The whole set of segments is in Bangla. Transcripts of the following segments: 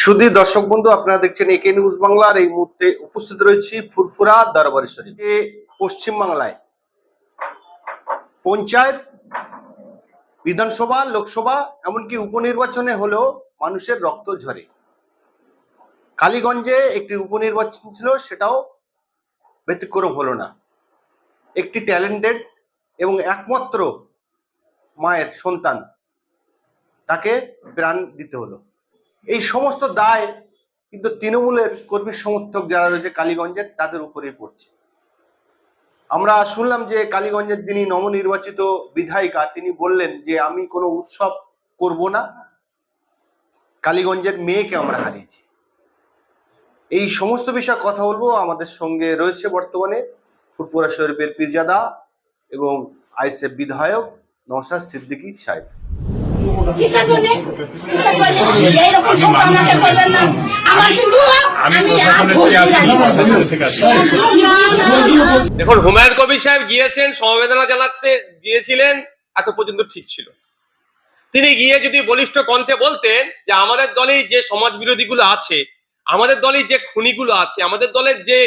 সুধী দর্শক বন্ধু, আপনারা দেখছেন একে নিউজ বাংলার এই মুহূর্তে উপস্থিত রয়েছি ফুরফুরা দরবারি শরীফ। পশ্চিম বাংলায় পঞ্চায়েত, বিধানসভা, লোকসভা, এমনকি উপনির্বাচনে হলেও মানুষের রক্ত ঝরে। কালীগঞ্জে একটি উপনির্বাচন ছিল, সেটাও ব্যতিক্রম হলো না। একটি ট্যালেন্টেড এবং একমাত্র মায়ের সন্তান, তাকে প্রাণ দিতে হলো। এই সমস্ত দায় কিন্তু তৃণমূলের কর্মী সমর্থক যারা রয়েছে কালীগঞ্জের, তাদের উপরেই পড়ছে। আমরা শুনলাম যে কালীগঞ্জের যিনি নবনির্বাচিত বিধায়িকা, তিনি বললেন যে আমি কোনো উৎসব করব না, কালীগঞ্জের মেয়েকে আমরা হারিয়েছি। এই সমস্ত বিষয়ে কথা বলব। আমাদের সঙ্গে রয়েছে বর্তমানে ফুরপুরা শরীফের পীরজাদা এবং আইসেফ বিধায়ক নওশাদ সিদ্দিকী সাহেব। কিসের জন্য? কিসের জন্য? এইরকম সব আমাকে বললেন না। আমার কিন্তু দেখুন হুমায়ুন কবির সাহেব গিয়েছেন সমবেদনা জানাতে গিয়েছিলেন এত পর্যন্ত ঠিক ছিল। তিনি গিয়ে যদি বলিষ্ঠ কণ্ঠে বলতেন যে আমাদের দলে যে সমাজ বিরোধীগুলো আছে আমাদের দলে যে খুনিগুলো আছে আমাদের দলের যে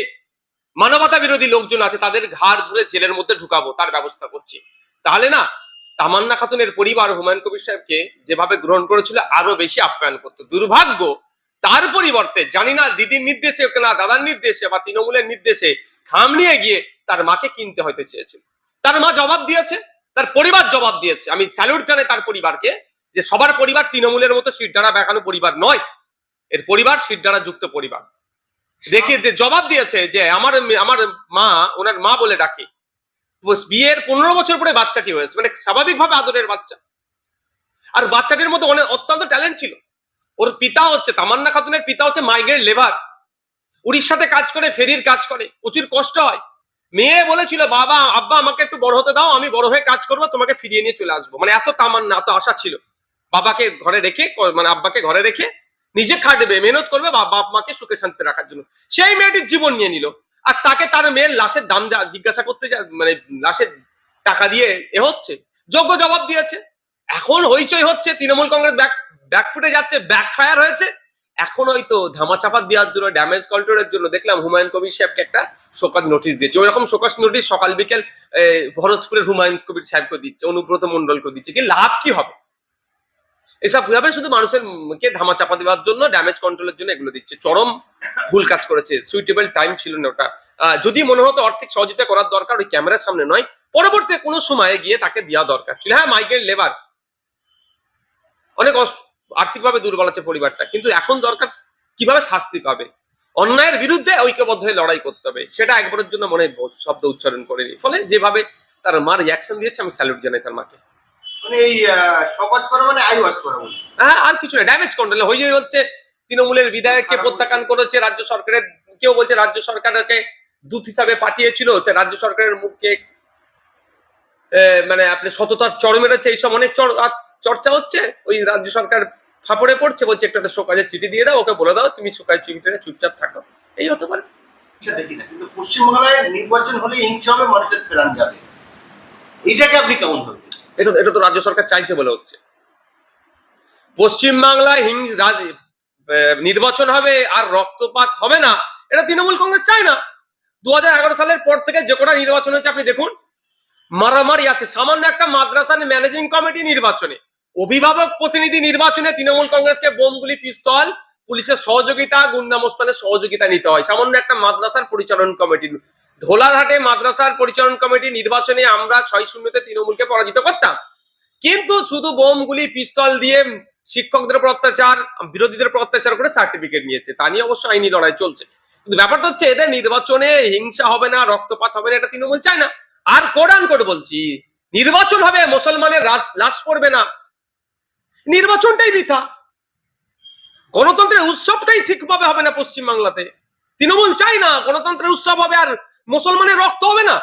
মানবতা বিরোধী লোকজন আছে তাদের ঘাড় ধরে জেলের মধ্যে ঢুকাবো তার ব্যবস্থা করছি। তাহলে না তামান্না খাতুনের পরিবার হুমায়ুন কবির সাহেবকে যেভাবে গ্রহণ করেছিল, আরও বেশি আপ্যায়ন করতো। দুর্ভাগ্য, তার পরিবর্তে জানি না দিদির নির্দেশে না দাদার নির্দেশে বা তৃণমূলের নির্দেশে খাম নিয়ে গিয়ে তার মাকে কিনতে হয়তো চেয়েছিল। তার মা জবাব দিয়েছে, তার পরিবার জবাব দিয়েছে। আমি স্যালুট জানাই তার পরিবারকে যে সবার পরিবার তৃণমূলের মতো সিটডানা বেঁকানো পরিবার নয়, এর পরিবার সিটডানা যুক্ত পরিবার। দেখে জবাব দিয়েছে যে আমার আমার মা, ওনার মা বলে ডাকে বিয়ের পনেরো বছর পরে বাচ্চাটি হয়েছে। মানে স্বাভাবিকভাবে আদরের বাচ্চা। আর বাচ্চাটির মধ্যে অনেক অত্যন্ত ট্যালেন্ট ছিল। ওর পিতা হচ্ছে তামান্না খাতুনের পিতা হচ্ছে মাইগ্রেট লেবার উড়িষ্যাতে কাজ করে, ফেরির কাজ করে। প্রচুর কষ্ট হয়। মেয়ে বলেছিল, বাবা, আব্বা, আমাকে একটু বড় হতে দাও, আমি বড় হয়ে কাজ করব, তোমাকে ফিরিয়ে নিয়ে চলে আসব। মানে এত তামান্না, এত আশা ছিল। বাবাকে ঘরে রেখে মানে আব্বাকে ঘরে রেখে নিজে খাটবে, মেহনত করবে বা বাপ মাকে সুখে শান্তি রাখার জন্য। সেই মেয়েটির জীবন নিয়ে নিল। আর তাকে তার মেয়ের লাশের দাম জিজ্ঞাসা করতে মানে লাশের টাকা দিয়ে এ হচ্ছে, যোগ্য জবাব দিয়েছে। এখন হইচই হচ্ছে, তৃণমূল কংগ্রেস ব্যাক ব্যাকফুটে যাচ্ছে ব্যাকফায়ার হয়েছে। এখন হয়তো ধামাচাপা দেওয়ার জন্য ড্যামেজ কন্ট্রোলের জন্য দেখলাম হুমায়ুন কবির সাহেবকে একটা শোকাজ নোটিশ দিয়েছে। ওই রকম শোকাজ নোটিশ সকাল বিকেল ভরতপুরের হুমায়ুন কবির সাহেবকে দিচ্ছে, অনুব্রত মন্ডলকে দিচ্ছে। কি লাভ কি হবে? এসব ভাবে শুধু মানুষের কে ধামাচাপা দেওয়ার জন্য ড্যামেজ কন্ট্রোলের জন্য এগুলো দিচ্ছে। চরম ভুল কাজ করেছে সুইটেবল টাইম ছিল না ওটা। যদি মনে হতো আর্থিক সহযোগিতা করার দরকার, ওই ক্যামেরার সামনে নয়, পরবর্তী কোনো সময়ে গিয়ে তাকে দেওয়া দরকার ছিল। হ্যাঁ মাইগ্রেট লেবার অনেক আর্থিকভাবে দুর্বল আছে পরিবারটা, কিন্তু এখন দরকার কীভাবে শাস্তি পাবে? অন্যায়ের বিরুদ্ধে ঐক্যবদ্ধ হয়ে লড়াই করতে হবে, সেটা একবারের জন্য মনে শব্দ উচ্চারণ করেনি। ফলে যেভাবে তার মা রিয়াকশন দিয়েছে, আমি স্যালুট জানাই তার মাকে। মানে এই সকাজ করা মানে আই ওয়াশ করা হ্যাঁ আর কিছু না ড্যামেজ কন্ট্রোল হচ্ছে। তৃণমূলের বিধায়ককে প্রত্যাখ্যান করেছে রাজ্য সরকারের কেউ বলছে রাজ্য সরকারকে দূত হিসাবে পাঠিয়েছিল রাজ্য সরকারের মুখে আহ, মানে আপনি সততার চড় মেরেছে এইসব অনেক চর্চা হচ্ছে। ওই রাজ্য সরকার ফাপড়ে পড়ছে বলছে একটা শোকাজের চিঠি দিয়ে দাও ওকে বলে দাও তুমি শোকাজ চিঠিটা চুপচাপ থাকো। এই হতে পারে। সেটা দেখি না কিন্তু পশ্চিমবাংলায় নির্বাচন হলে হিংসা হবে মানুষের প্রাণ যাবে। এটাকে আপনি কেমন ধরবেন? এটা এটা তো রাজ্য সরকার চাইছে বলে হচ্ছে। পশ্চিমবাংলায় হিং- নির্বাচন হবে আর রক্তপাত হবে না, এটা তৃণমূল কংগ্রেস চায় না। দু সালের পর থেকে যে কটা নির্বাচন হয়েছে, আপনি দেখুন, মারামারি আছে। সামান্য একটা মাদ্রাসার ম্যানেজিং কমিটি নির্বাচনে, অভিভাবক প্রতিনিধি নির্বাচনে তৃণমূল কংগ্রেসকে বোমগুলি, পিস্তল, পুলিশের সহযোগিতা, গুন্ডামস্তানের সহযোগিতা নিতে হয়। সামান্য একটা মাদ্রাসার পরিচালন কমিটি ধোলারহাটে মাদ্রাসার পরিচালন কমিটি নির্বাচনে আমরা ছয় শূন্যতে তৃণমূলকে পরাজিত করতাম। কিন্তু শুধু বোমগুলি, পিস্তল দিয়ে শিক্ষকদের উপর অত্যাচার, বিরোধীদের উপর অত্যাচার করে সার্টিফিকেট নিয়েছে। তা নিয়ে অবশ্য আইনি লড়াই চলছে। কিন্তু ব্যাপারটা হচ্ছে, এদের নির্বাচনে হিংসা হবে না, রক্তপাত হবে না, এটা তৃণমূল চায় না। আর কোরআন করে বলছি, নির্বাচন হবে, মুসলমানের লাশ পড়বে না। নির্বাচনটাই বৃথা। গণতন্ত্রের উৎসবটাই ঠিকভাবে হবে না পশ্চিমবাংলাতে। তৃণমূল চাই না, গণতন্ত্রের উৎসব হবে আর মুসলমানের রক্ত হবে না।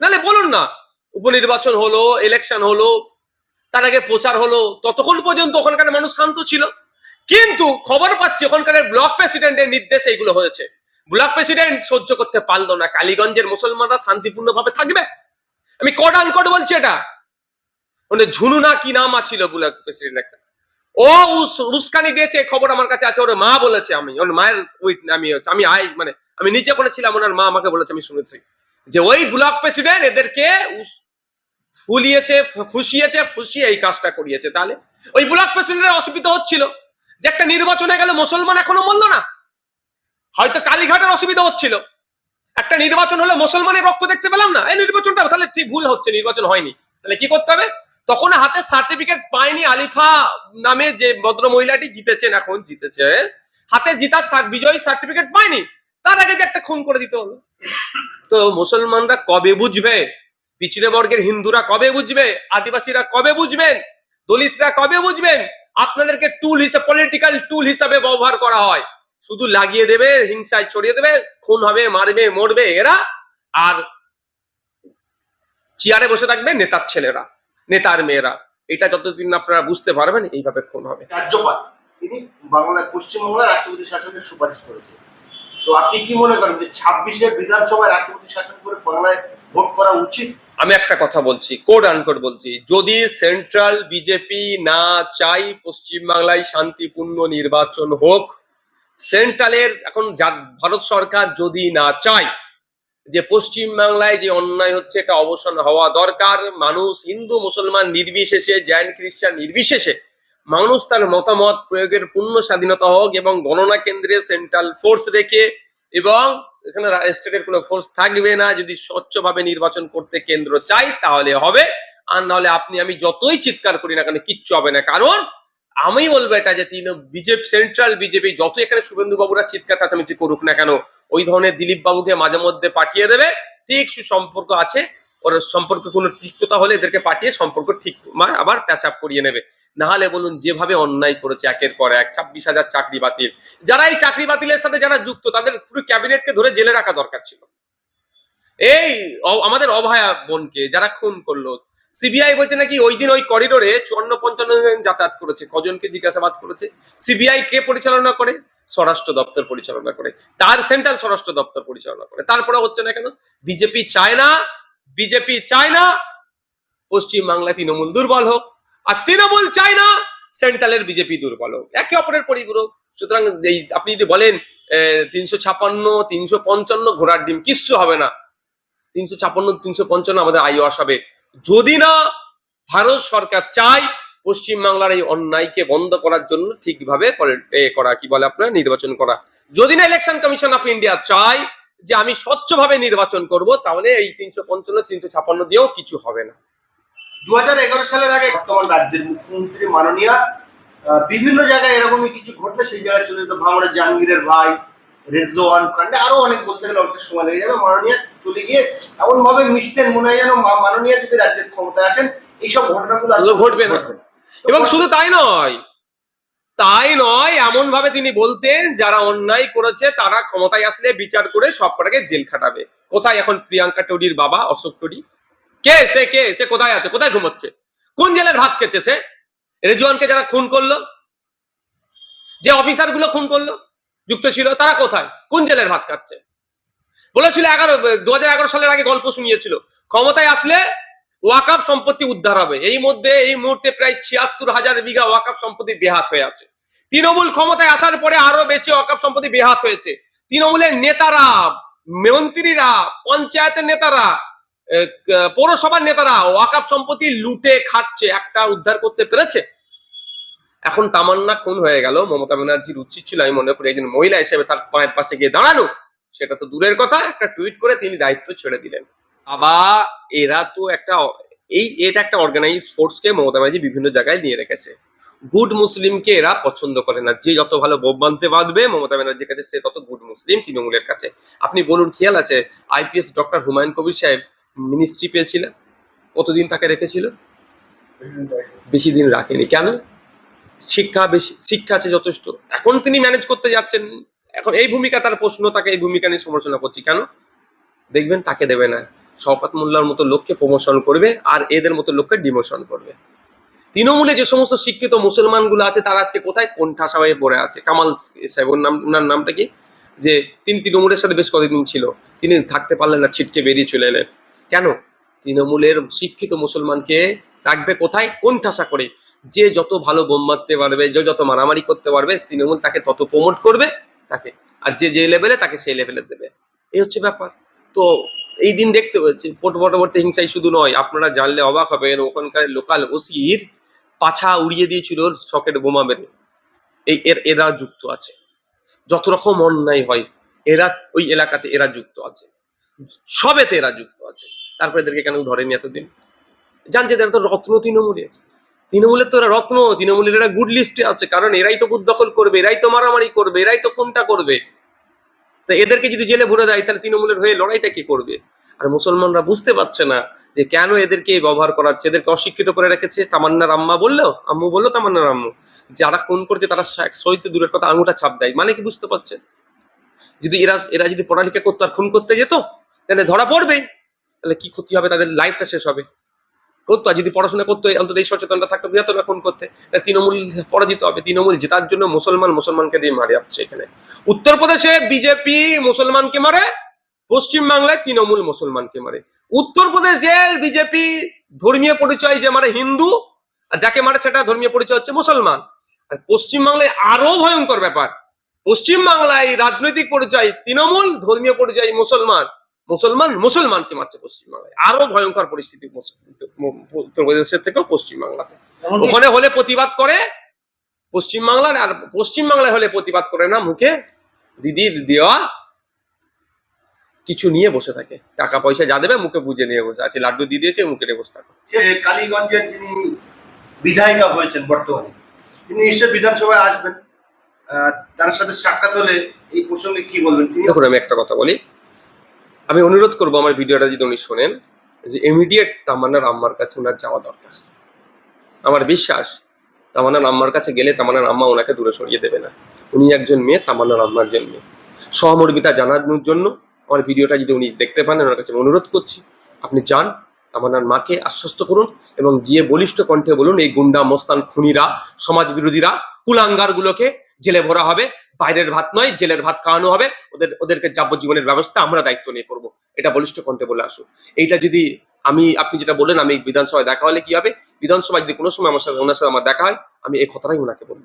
নাহলে বলুন না, উপনির্বাচন হলো ইলেকশন হলো, তার আগে প্রচার হলো, ততক্ষণ পর্যন্ত ওখানকার মানুষ শান্ত ছিল। কিন্তু খবর পাচ্ছি ওখানকার ব্লক প্রেসিডেন্টের নির্দেশে এগুলো হয়েছে। ব্লক প্রেসিডেন্ট সহ্য করতে পারল না। কালীগঞ্জের মুসলমানরা শান্তিপূর্ণ ভাবে থাকবে? আমি কোড আনকোড বলছি এটা। মানে ঝুনু না কি নাম আছিল ব্লক প্রেসিডেন্ট একটা। ও উস- উস্কানি দিয়েছে খবর আমার কাছে আছে, ওর মা বলেছে আমি। ওর মায়ের উইট আমি আমি আই মানে আমি নিচে পড়েছিলাম ওনার মা আমাকে বলেছে, আমি শুনেছি। যে ওই ব্লক প্রেসিডেন্ট এদেরকে ফুলিয়েছে, ফুসিয়েছে, ফুসিয়ে এই কাজটা করিয়েছে। তাহলে ওই ব্লক প্রেসিডেন্টের অসুবিধা হচ্ছিল। যে একটা নির্বাচনে গেলে মুসলমান এখনও মরলো না। হয়তো কালীঘাটের অসুবিধা হচ্ছিল। একটা নির্বাচন হলে মুসলমানের রক্ত দেখতে পেলাম না। এই নির্বাচনটা তাহলে ঠিক ভুল হচ্ছে, নির্বাচন হয়নি। তাহলে কি করতে হবে? তখন হাতে সার্টিফিকেট পায়নি আলিফা নামে যে ভদ্র মহিলাটি জিতেছেন, এখন জিতেছে হাতে জিতার বিজয়ী সার্টিফিকেট পায়নি। তার আগে যে একটা খুন করে দিতে হলো। তো মুসলমানরা কবে বুঝবে? পিছিয়ে বর্গের হিন্দুরা কবে বুঝবে? আদিবাসীরা কবে বুঝবেন? দলিতরা কবে বুঝবেন? আপনাদেরকে টুল হিসেবে পলিটিক্যাল টুল হিসাবে ব্যবহার করা হয়। শুধু লাগিয়ে দেবে, হিংসায় ছড়িয়ে দেবে, খুন হবে, মারবে, মরবে এরা। আর চেয়ারে বসে থাকবে নেতার ছেলেরা, নেতার মেয়েরা। এটা যতদিন আপনারা বুঝতে পারবেন, এইভাবে খুন হবে। রাজ্যপাল তিনি বাংলা পশ্চিমবাংলার রাষ্ট্রপতি শাসনের সুপারিশ করেছে তো আপনি কি মনে করেন যে ছাব্বিশে বিধানসভায় রাষ্ট্রপতি শাসন করে বাংলায় ভোট করা উচিত? আমি একটা কথা বলছি কোড আনকোড বলছি। যদি সেন্ট্রাল বিজেপি না চাই পশ্চিমবাংলায় শান্তিপূর্ণ নির্বাচন হোক সেন্ট্রালের এখন ভারত সরকার যদি না চায় যে পশ্চিম বাংলায় যে অন্যায় হচ্ছে, এটা অবসান হওয়া দরকার, মানুষ হিন্দু, মুসলমান নির্বিশেষে, জৈন, খ্রিস্টান নির্বিশেষে মানুষ তার মতামত, প্রয়োগের পূর্ণ স্বাধীনতা হোক এবং গণনা কেন্দ্রে সেন্ট্রাল ফোর্স রেখে এবং এখানে স্টেটের কোনো ফোর্স থাকবে না, যদি স্বচ্ছভাবে নির্বাচন করতে কেন্দ্র চাই, তাহলে হবে। আর নাহলে আপনি, আমি যতই চিৎকার করি না কেন, কিচ্ছু হবে না। কারণ আমি বলব এটা যে তিন, বিজেপি সেন্ট্রাল বিজেপি যত এখানে শুভেন্দু বাবুরা চিৎকার চাচামেচি করুক না কেন, ওই ধরনের দিলীপ বাবুকে মাঝে মধ্যে পাঠিয়ে দেবে। ঠিক সুসম্পর্ক আছে। ওর সম্পর্ক কোনো তিক্ততা হলে এদেরকে পাঠিয়ে সম্পর্ক ঠিক মানে আবার প্যাচ আপ করিয়ে নেবে। না হলে বলুন, যেভাবে অন্যায় করেছে একের পর এক, ছাব্বিশ হাজার চাকরি বাতিল। যারা এই চাকরি বাতিলের সাথে যারা যুক্ত, তাদের পুরো ক্যাবিনেটকে ধরে জেলে রাখা দরকার ছিল। এই আমাদের অভয়া বোনকে যারা খুন করল সিবিআই বলছে নাকি ওই দিন ওই করিডোরে চুয়ান্ন পঞ্চান্ন জন যাতায়াত করেছে, কজনকে জিজ্ঞাসাবাদ করেছে। সিবিআই কে পরিচালনা করে? স্বরাষ্ট্র দপ্তর পরিচালনা করে। তার সেন্ট্রাল স্বরাষ্ট্র দপ্তর পরিচালনা করে। তারপরে হচ্ছে না কেন? বিজেপি চায় না বিজেপি চায় না পশ্চিম বাংলায় তৃণমূল দুর্বল হোক, আর তৃণমূল চায় না, সেন্ট্রালের বিজেপি দুর্বল হোক। একে অপরের পরিপূরক। সুতরাং এই আপনি যদি বলেন তিনশো ছাপান্ন, তিনশো পঞ্চান্ন ঘোড়ার ডিম কিচ্ছু হবে না। তিনশো ছাপান্ন, তিনশো পঞ্চান্ন আমাদের আইওয়াস হবে যদি না, ভারত সরকার চায় পশ্চিম বাংলার এই অন্যায়কে বন্ধ করার জন্য ঠিকভাবে করা, কি বলে আপনার, নির্বাচন করা। যদি না, ইলেকশন কমিশন অফ ইন্ডিয়া চায় যে আমি স্বচ্ছভাবে নির্বাচন করব তাহলে এই তিনশো পঞ্চান্ন তিনশো ছাপান্ন দিয়েও কিছু হবে না দু সালের আগে বর্তমান রাজ্যের মুখ্যমন্ত্রী মাননীয়া বিভিন্ন জায়গায় এরকমই কিছু ঘটলে সেই জায়গায় চলে যেত ভাঙড়ের জাহাঙ্গীরের ভাই রেজওয়ান কাণ্ডে আরও অনেক বলতে গেলে অনেক সময় লেগে যাবে মাননীয়া চলে গিয়ে এমন ভাবে মিশতেন মনে হয় যেন মাননীয়া যদি রাজ্যের ক্ষমতায় আসেন এইসব ঘটনাগুলো ঘটবে না। এবং শুধু তাই নয় তাই নয় এমন ভাবে তিনি বলতেন, যারা অন্যায় করেছে, তারা ক্ষমতায় আসলে বিচার করে সব কটাকে জেল খাটাবে। কোথায় এখন প্রিয়াঙ্কা টডির বাবা, অশোক টডি? কে সে কে সে কোথায় আছে, কোথায় ঘুমোচ্ছে? কোন জেলের ভাত খেচ্ছে সে? রেজওয়ানকে যারা খুন করল? যে অফিসারগুলো খুন করল? যুক্ত ছিল, তারা কোথায়? কোন জেলের ভাত খাচ্ছে? বলেছিল এগারো, দু সালের আগে গল্প শুনিয়েছিল। ক্ষমতায় আসলে ওয়াকাফ সম্পত্তি উদ্ধার হবে। এই মধ্যে এই মুহূর্তে প্রায় ছিয়াত্তর হাজার বিঘা ওয়াকাফ সম্পত্তি বেহাত হয়ে আছে। তৃণমূল ক্ষমতায় আসার পরে আরও বেশি ওয়াকাফ সম্পত্তি বেহাত হয়েছে। তৃণমূলের নেতারা, মন্ত্রীরা, পঞ্চায়েতের নেতারা পৌরসভার নেতারা ওয়াকাফ সম্পত্তি লুটে, খাচ্ছে, একটা উদ্ধার করতে পেরেছে? এখন তামান্না খুন হয়ে গেল। মমতা ব্যানার্জির উচিত ছিল, আমি মনে করি, একজন মহিলা হিসেবে তার পায়ের পাশে গিয়ে দাঁড়ানো। সেটা তো দূরের কথা, একটা টুইট করে তিনি দায়িত্ব ছেড়ে দিলেন। বাবা, এরা তো একটা, এই, এটা একটা অর্গানাইজ ফোর্সকে মমতা ব্যানার্জি বিভিন্ন জায়গায় নিয়ে রেখেছে। গুড মুসলিমকে এরা পছন্দ করে না। যে যত ভালো বোম বানতে বাঁধবে মমতা ব্যানার্জির কাছে, সে তত গুড মুসলিম তৃণমূলের কাছে। আপনি বলুন, খেয়াল আছে আইপিএস ডক্টর হুমায়ুন কবির সাহেব মিনিস্ট্রি পেয়েছিলেন? কতদিন তাকে রেখেছিল? বেশি দিন রাখেনি। কেন? শিক্ষা বেশি, শিক্ষা আছে যথেষ্ট। এখন তিনি ম্যানেজ করতে যাচ্ছেন। এখন এই ভূমিকা, তার প্রশ্ন, তাকে এই ভূমিকা নিয়ে সমালোচনা করছি। কেন? দেখবেন, তাকে দেবে না। শওকত মোল্লার মতো লোককে প্রমোশন করবে আর এদের মতো লোককে ডিমোশন করবে। তৃণমূলে যে সমস্ত শিক্ষিত মুসলমানগুলো আছে, তারা আজকে কোথায়? কোণঠাসা হয়ে পড়ে আছে। কামাল সাহেব নাম ওনার নামটা কি? যে তিনি তৃণমূলের সাথে বেশ কতদিন ছিল। তিনি থাকতে পারলেন না, ছিটকে বেরিয়ে চলে এলেন। কেন? তৃণমূলের শিক্ষিত মুসলমানকে রাখবে কোথায়? কোন ঠাসা করে। যে যত ভালো বোম মারতে পারবে, যে যত মারামারি করতে পারবে, তৃণমূল তাকে তত প্রমোট করবে, তাকে। আর যে যে লেভেলে তাকে সেই লেভেলে দেবে। এই হচ্ছে ব্যাপার। তো এই দিন দেখতে হচ্ছে ভোট হিংসাই শুধু নয়, আপনারা জানলে অবাক হবেন, ওখানকার লোকাল ওসির পাছা উড়িয়ে দিয়েছিল সকেট বোমা মেরে। এই এর, এরা যুক্ত আছে। যত রকম অন্যায় হয়, এরা, ওই এলাকাতে এরা যুক্ত আছে। সবেতে এরা যুক্ত আছে। তারপরে এদেরকে কেন ধরেনি এতদিন? জানছে এরা তো রত্ন তৃণমূলের। তৃণমূলের তো এরা রত্ন, তৃণমূলের এরা গুড লিস্টে আছে। কারণ এরাই তো দখল করবে, এরাই তো মারামারি করবে, এরাই তো কোনটা করবে? তো এদেরকে যদি জেলে ভরে দেয়, তাহলে তৃণমূলের হয়ে লড়াইটা কি করবে? আর মুসলমানরা বুঝতে পারছে না যে কেন এদেরকে ব্যবহার করাচ্ছে এদেরকে অশিক্ষিত করে রেখেছে তামান্নার আম্মা বলল আম্মু বলল তামান্নার আম্মু যারা খুন করছে তারা সহিত দূরের কথা আঙুটা ছাপ দেয়। মানে কি বুঝতে পারছে? যদি এরা এরা যদি পড়ালেখা করতো আর খুন করতে যেত, তাহলে ধরা পড়বে। তাহলে কি ক্ষতি হবে? তাদের লাইফটা শেষ হবে। করতো, আর যদি পড়াশোনা করতো অন্তত এই সচেতনতা থাকতো বৃহত্তর খুন করতে। তাহলে তৃণমূল পরাজিত হবে, তৃণমূল জেতার জন্য মুসলমান মুসলমানকে দিয়ে মারে যাচ্ছে এখানে। উত্তরপ্রদেশে বিজেপি মুসলমানকে মারে পশ্চিম বাংলায় তৃণমূল মুসলমানকে মারে। উত্তরপ্রদেশের বিজেপি ধর্মীয় পরিচয় যে মারে হিন্দু, আর যাকে মারে সেটা ধর্মীয় পরিচয় হচ্ছে মুসলমান। আর পশ্চিম বাংলায় আরও ভয়ঙ্কর ব্যাপার। পশ্চিম বাংলায় রাজনৈতিক পরিচয়, তৃণমূল ধর্মীয় পরিচয় মুসলমান। মুসলমান মুসলমানকে মারছে পশ্চিম বাংলায় আরও ভয়ঙ্কর পরিস্থিতি মুস- উত্তরপ্রদেশের থেকেও পশ্চিম বাংলাতে ওখানে হলে প্রতিবাদ করে পশ্চিম বাংলার আর পশ্চিম বাংলায় হলে প্রতিবাদ করে না মুখে দিদি দেওয়া কিছু নিয়ে বসে থাকে। টাকা পয়সা যা দেবে মুখে বুঝে নিয়ে বসে আছে। লাড্ডু দিয়ে দিয়েছে মুখে নিয়ে বসে থাকে। কালীগঞ্জের যিনি বিধায়িকা হয়েছেন বর্তমানে তিনি নিশ্চয় বিধানসভায় আসবেন। আহ, তার সাথে সাক্ষাৎ হলে এই প্রসঙ্গে কি বলবেন তিনি? দেখুন আমি একটা কথা বলি। আমি অনুরোধ করব আমার ভিডিওটা যদি উনি শোনেন, যে ইমিডিয়েট তামান্নার আম্মার কাছে ওনার যাওয়া দরকার। আমার বিশ্বাস, তামান্নার আম্মার কাছে গেলে তামান্নার আম্মা ওনাকে দূরে সরিয়ে দেবে না। উনি একজন মেয়ে, তামান্নার আম্মার জন্য সহমর্মিতা জানানোর জন্য আমার ভিডিওটা যদি উনি দেখতে পান, ওনার কাছে অনুরোধ করছি, আপনি যান, তামান্নার মাকে আশ্বস্ত করুন এবং গিয়ে বলিষ্ঠ কণ্ঠে বলুন, এই গুন্ডা মোস্তান খুনিরা সমাজ বিরোধীরা কুলাঙ্গার গুলোকে জেলে ভরা হবে। বাইরের ভাত নয়, জেলের ভাত খাওয়ানো হবে। ওদের, ওদেরকে যাবজ্জীবনের ব্যবস্থা আমরা দায়িত্ব নিয়ে করব। এটা বলিষ্ঠ কণ্ঠে বলে আসো এইটা যদি আমি, আপনি যেটা বললেন, আমি বিধানসভায় দেখা হলে কি হবে? বিধানসভায় যদি কোনো সময় আমার সাথে, ওনার সাথে আমার দেখা হয়, আমি এই কথাটাই ওনাকে বলব।